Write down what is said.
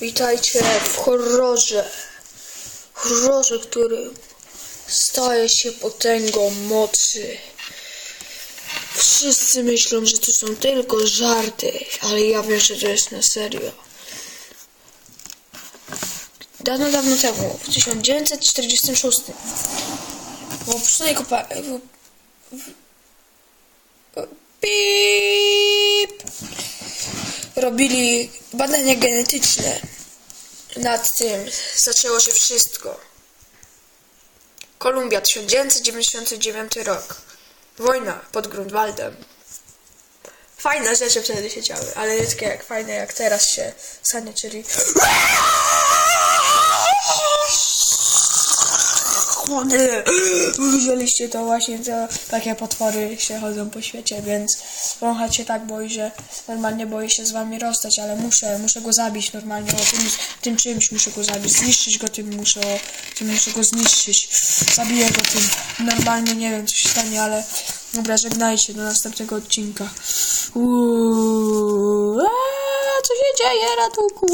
Witajcie w horrorze. Horrorze, który staje się potęgą mocy. Wszyscy myślą, że to są tylko żarty, ale ja wiem, że to jest na serio. Dawno, dawno temu, w 1946, w opuszczonej kopalni... W... Robili badania genetyczne. Nad tym zaczęło się wszystko. Kolumbia, 1999 rok. Wojna pod Grunwaldem. Fajne rzeczy wtedy się działy, ale nie takie jak fajne jak teraz się stanie, czyli... Chłody! Widzieliście to właśnie, to takie potwory się chodzą po świecie, więc wąchać się tak boi, że normalnie boi się z wami rozstać, ale muszę, muszę go zabić normalnie, o tym, tym czymś muszę go zabić, zniszczyć go tym muszę, tym muszę go zniszczyć, zabiję go tym, normalnie nie wiem co się stanie, ale dobra, żegnajcie do następnego odcinka. Uuu, aaa, co się dzieje, ratunku!